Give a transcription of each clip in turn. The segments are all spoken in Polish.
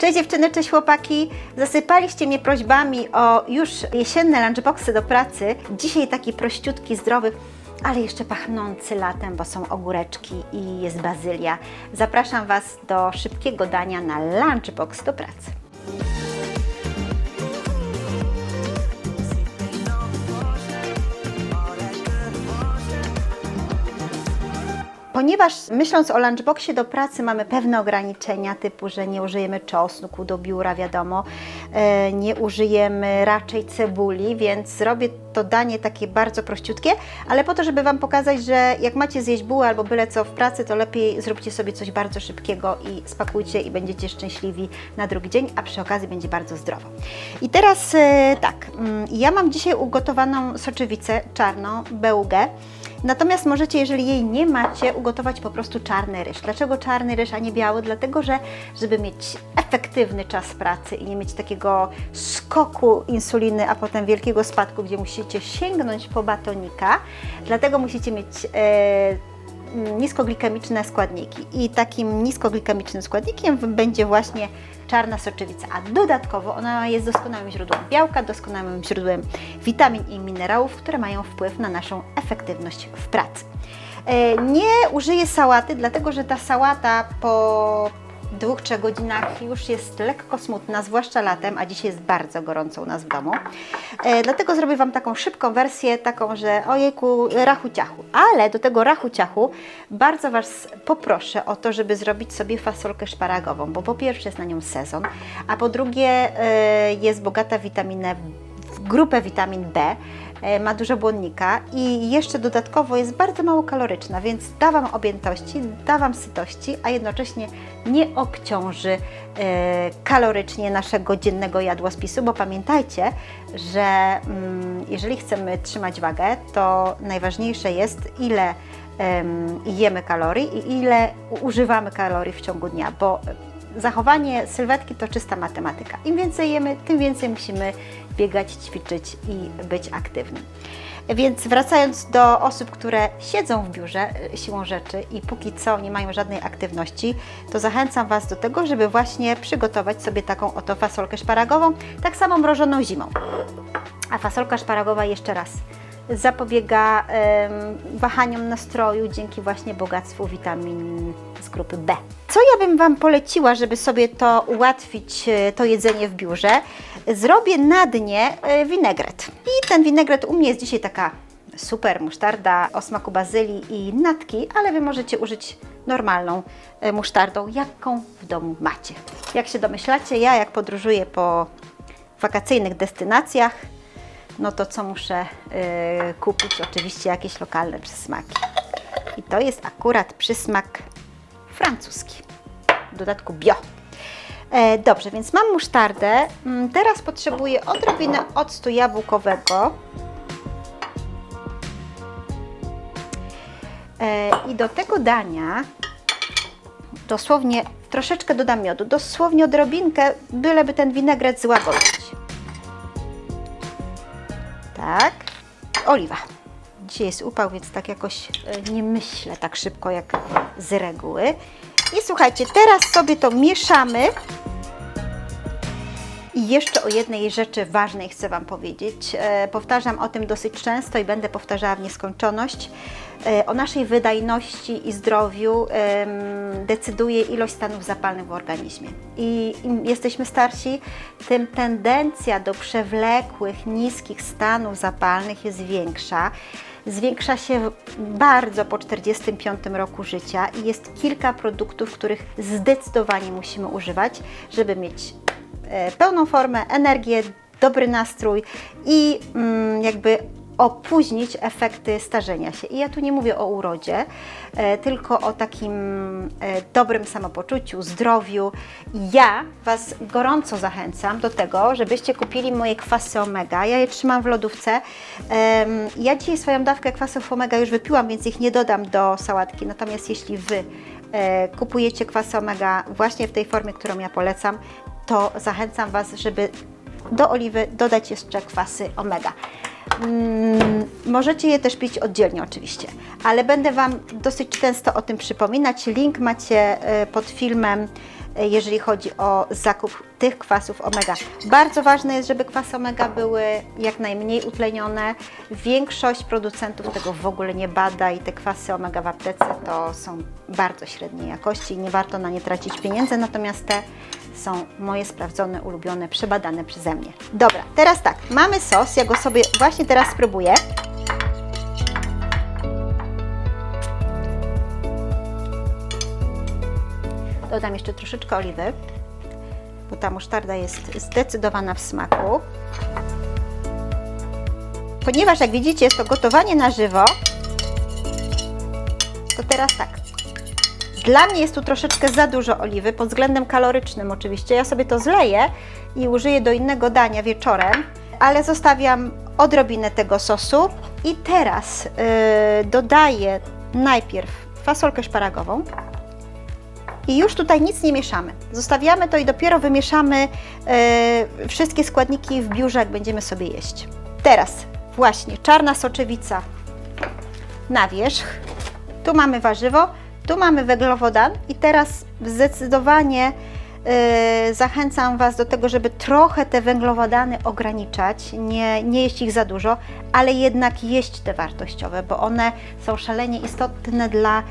Cześć dziewczyny, cześć chłopaki. Zasypaliście mnie prośbami o już jesienne lunchboxy do pracy. Dzisiaj taki prościutki, zdrowy, ale jeszcze pachnący latem, bo są ogóreczki i jest bazylia. Zapraszam Was do szybkiego dania na lunchbox do pracy. Ponieważ myśląc o lunchboxie do pracy mamy pewne ograniczenia, typu, że nie użyjemy czosnku do biura, wiadomo, e, nie użyjemy raczej cebuli, więc zrobię to danie takie bardzo prościutkie, ale po to, żeby Wam pokazać, że jak macie zjeść bułę albo byle co w pracy, to lepiej zróbcie sobie coś bardzo szybkiego i spakujcie i będziecie szczęśliwi na drugi dzień, a przy okazji będzie bardzo zdrowo. I teraz e, tak, mm, ja mam dzisiaj ugotowaną soczewicę czarną, bełgę. Natomiast możecie, jeżeli jej nie macie, ugotować po prostu czarny ryż. Dlaczego czarny ryż, a nie biały? Dlatego, że żeby mieć efektywny czas pracy i nie mieć takiego skoku insuliny, a potem wielkiego spadku, gdzie musicie sięgnąć po batonika, dlatego musicie mieć e, niskoglikemiczne składniki. I takim niskoglikemicznym składnikiem będzie właśnie czarna soczewica, a dodatkowo ona jest doskonałym źródłem białka, doskonałym źródłem witamin i minerałów, które mają wpływ na naszą efektywność w pracy. E, Nie użyję sałaty, dlatego że ta sałata po dwóch, trzech godzinach już jest lekko smutna, zwłaszcza latem, a dzisiaj jest bardzo gorąco u nas w domu. E, dlatego zrobię Wam taką szybką wersję, taką, że ojejku, rachu ciachu. Ale do tego rachu ciachu bardzo Was poproszę o to, żeby zrobić sobie fasolkę szparagową, bo po pierwsze jest na nią sezon, a po drugie e, jest bogata witaminę w grupę witamin B, ma dużo błonnika i jeszcze dodatkowo jest bardzo mało kaloryczna, więc da Wam objętości, da Wam sytości, a jednocześnie nie obciąży e, kalorycznie naszego dziennego jadłospisu, bo pamiętajcie, że mm, jeżeli chcemy trzymać wagę, to najważniejsze jest ile em, jemy kalorii i ile używamy kalorii w ciągu dnia, bo zachowanie sylwetki to czysta matematyka. Im więcej jemy, tym więcej musimy biegać, ćwiczyć i być aktywnym. Więc wracając do osób, które siedzą w biurze y, siłą rzeczy i póki co nie mają żadnej aktywności, to zachęcam Was do tego, żeby właśnie przygotować sobie taką oto fasolkę szparagową, tak samo mrożoną zimą. A fasolka szparagowa jeszcze raz zapobiega wahaniom nastroju dzięki właśnie bogactwu witamin z grupy B. Co ja bym Wam poleciła, żeby sobie to ułatwić, e, to jedzenie w biurze? Zrobię na dnie e, winegret. I ten winegret u mnie jest dzisiaj taka super musztarda o smaku bazylii i natki, ale Wy możecie użyć normalną e, musztardą, jaką w domu macie. Jak się domyślacie, ja jak podróżuję po wakacyjnych destynacjach, no to co muszę y, kupić? Oczywiście jakieś lokalne przysmaki. I to jest akurat przysmak francuski. W dodatku bio. E, dobrze, więc mam musztardę. Mm, Teraz potrzebuję odrobinę octu jabłkowego. E, I do tego dania dosłownie troszeczkę dodam miodu. Dosłownie odrobinkę, byleby ten winegret złagodzić. Oliwa. Dzisiaj jest upał, więc tak jakoś e, nie myślę tak szybko jak z reguły. I słuchajcie, teraz sobie to mieszamy. Jeszcze o jednej rzeczy ważnej chcę Wam powiedzieć. E, powtarzam o tym dosyć często i będę powtarzała w nieskończoność. E, o naszej wydajności i zdrowiu decyduje ilość stanów zapalnych w organizmie. I im jesteśmy starsi, tym tendencja do przewlekłych, niskich stanów zapalnych jest większa. Zwiększa się bardzo po 45 roku życia i jest kilka produktów, których zdecydowanie musimy używać, żeby mieć pełną formę, energię, dobry nastrój i mm, jakby opóźnić efekty starzenia się. I ja tu nie mówię o urodzie, e, tylko o takim e, dobrym samopoczuciu, zdrowiu. Ja Was gorąco zachęcam do tego, żebyście kupili moje kwasy omega. Ja je trzymam w lodówce. Ja dzisiaj swoją dawkę kwasów omega już wypiłam, więc ich nie dodam do sałatki. Natomiast jeśli Wy e, kupujecie kwasy omega właśnie w tej formie, którą ja polecam, to zachęcam Was, żeby do oliwy dodać jeszcze kwasy omega. Mm, możecie je też pić oddzielnie oczywiście, ale będę Wam dosyć często o tym przypominać. Link macie e, pod filmem jeżeli chodzi o zakup tych kwasów omega. Bardzo ważne jest, żeby kwasy omega były jak najmniej utlenione. Większość producentów tego w ogóle nie bada i te kwasy omega w aptece to są bardzo średniej jakości i nie warto na nie tracić pieniędzy, natomiast te są moje sprawdzone, ulubione, przebadane przeze mnie. Dobra, teraz tak, mamy sos, ja go sobie właśnie teraz spróbuję. Dodam jeszcze troszeczkę oliwy, bo ta musztarda jest zdecydowana w smaku. Ponieważ jak widzicie jest to gotowanie na żywo, to teraz tak. Dla mnie jest tu troszeczkę za dużo oliwy, pod względem kalorycznym oczywiście. Ja sobie to zleję i użyję do innego dania wieczorem, ale zostawiam odrobinę tego sosu i teraz yy, dodaję najpierw fasolkę szparagową. I już tutaj nic nie mieszamy. Zostawiamy to i dopiero wymieszamy e, wszystkie składniki w biurze, jak będziemy sobie jeść. Teraz właśnie czarna soczewica na wierzch. Tu mamy warzywo, tu mamy węglowodan i teraz zdecydowanie e, zachęcam Was do tego, żeby trochę te węglowodany ograniczać, nie, nie jeść ich za dużo, ale jednak jeść te wartościowe, bo one są szalenie istotne dla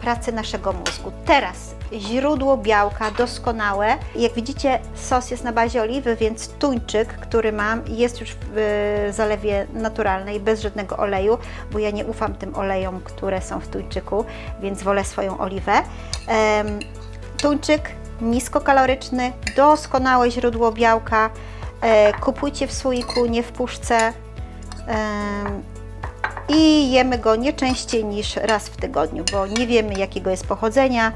pracy naszego mózgu. Teraz źródło białka doskonałe. Jak widzicie, sos jest na bazie oliwy, więc tuńczyk, który mam, jest już w e, zalewie naturalnej, bez żadnego oleju, bo ja nie ufam tym olejom, które są w tuńczyku, więc wolę swoją oliwę. Tuńczyk niskokaloryczny, doskonałe źródło białka. E, kupujcie w słoiku, nie w puszce. I jemy go nie częściej niż raz w tygodniu, bo nie wiemy jakiego jest pochodzenia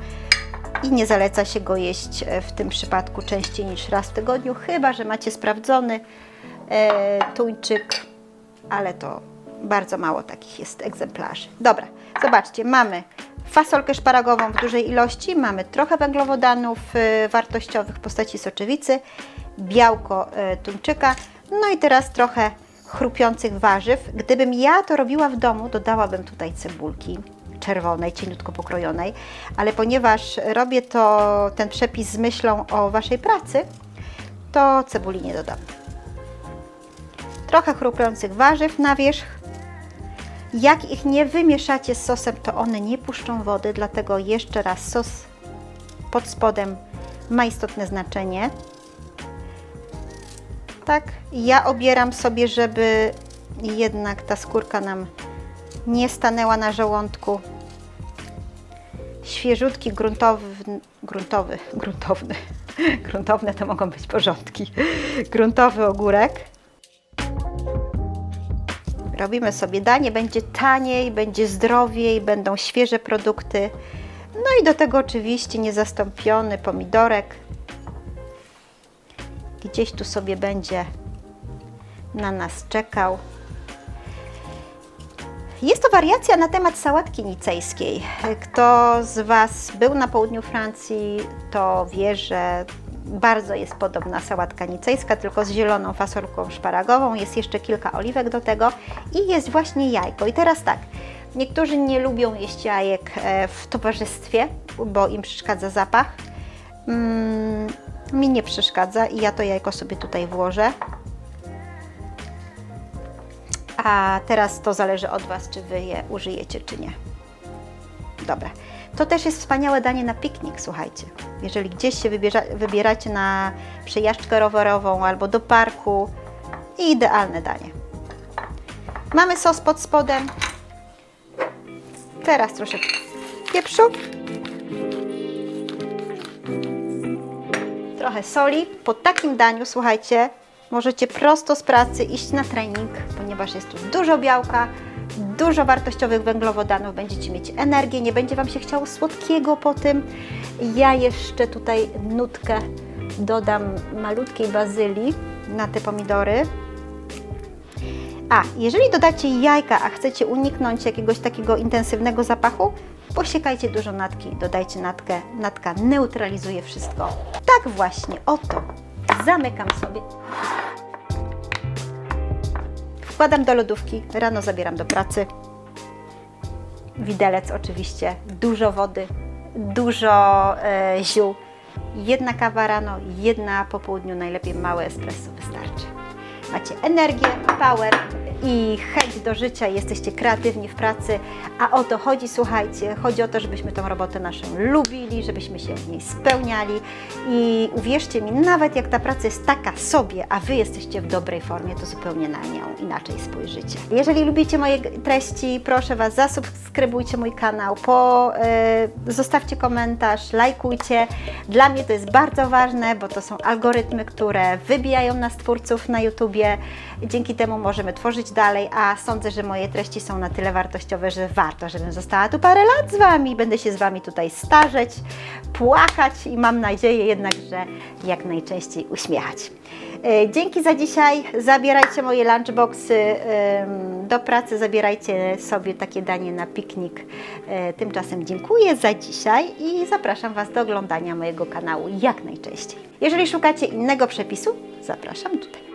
i nie zaleca się go jeść e, w tym przypadku częściej niż raz w tygodniu, chyba że macie sprawdzony e, tuńczyk, ale to bardzo mało takich jest egzemplarzy. Dobra, zobaczcie, mamy fasolkę szparagową w dużej ilości, mamy trochę węglowodanów e, wartościowych w postaci soczewicy, białko e, tuńczyka, no i teraz trochę chrupiących warzyw. Gdybym ja to robiła w domu, dodałabym tutaj cebulki czerwonej, cieniutko pokrojonej, ale ponieważ robię to, ten przepis z myślą o Waszej pracy, to cebuli nie dodam. Trochę chrupiących warzyw na wierzch. Jak ich nie wymieszacie z sosem, to one nie puszczą wody, dlatego jeszcze raz sos pod spodem ma istotne znaczenie. Tak, ja obieram sobie, żeby jednak ta skórka nam nie stanęła na żołądku. Świeżutki, gruntowy, gruntowy, gruntowny, gruntowne to mogą być porządki, gruntowy ogórek. Robimy sobie danie, będzie taniej, będzie zdrowiej, będą świeże produkty. No i do tego oczywiście niezastąpiony pomidorek, gdzieś tu sobie będzie na nas czekał. Jest to wariacja na temat sałatki nicejskiej. Kto z Was był na południu Francji, to wie, że bardzo jest podobna sałatka nicejska, tylko z zieloną fasolką szparagową. Jest jeszcze kilka oliwek do tego i jest właśnie jajko. I teraz tak, niektórzy nie lubią jeść jajek e, w towarzystwie, bo im przeszkadza zapach. Mi nie przeszkadza i ja to jajko sobie tutaj włożę. A teraz to zależy od Was, czy Wy je użyjecie, czy nie. Dobra. To też jest wspaniałe danie na piknik, słuchajcie. Jeżeli gdzieś się wybiera, wybieracie na przejażdżkę rowerową albo do parku, idealne danie. Mamy sos pod spodem. Teraz troszeczkę pieprzu. Trochę soli. Po takim daniu, słuchajcie, możecie prosto z pracy iść na trening, ponieważ jest tu dużo białka, dużo wartościowych węglowodanów, będziecie mieć energię, nie będzie Wam się chciało słodkiego po tym. Ja jeszcze tutaj nutkę dodam malutkiej bazylii na te pomidory. A, jeżeli dodacie jajka, a chcecie uniknąć jakiegoś takiego intensywnego zapachu, posiekajcie dużo natki, dodajcie natkę, natka neutralizuje wszystko. Tak właśnie, oto, zamykam sobie. Wkładam do lodówki, rano zabieram do pracy. Widelec oczywiście, dużo wody, dużo e, ziół. Jedna kawa rano, jedna po południu, najlepiej małe espresso wystarczy. Macie energię, power i chęć do życia, jesteście kreatywni w pracy, a o to chodzi, słuchajcie, chodzi o to, żebyśmy tą robotę naszą lubili, żebyśmy się w niej spełniali i uwierzcie mi, nawet jak ta praca jest taka sobie, a Wy jesteście w dobrej formie, to zupełnie na nią inaczej spojrzycie. Jeżeli lubicie moje treści, proszę Was, zasubskrybujcie mój kanał, po, e, zostawcie komentarz, lajkujcie. Dla mnie to jest bardzo ważne, bo to są algorytmy, które wybijają nas twórców na YouTubie. Dzięki temu możemy tworzyć dalej, a sądzę, że moje treści są na tyle wartościowe, że warto, żebym została tu parę lat z Wami. Będę się z Wami tutaj starzeć, płakać i mam nadzieję jednak, że jak najczęściej uśmiechać. E, Dzięki za dzisiaj. Zabierajcie moje lunchboxy do pracy, zabierajcie sobie takie danie na piknik. E, Tymczasem dziękuję za dzisiaj i zapraszam Was do oglądania mojego kanału jak najczęściej. Jeżeli szukacie innego przepisu, zapraszam tutaj.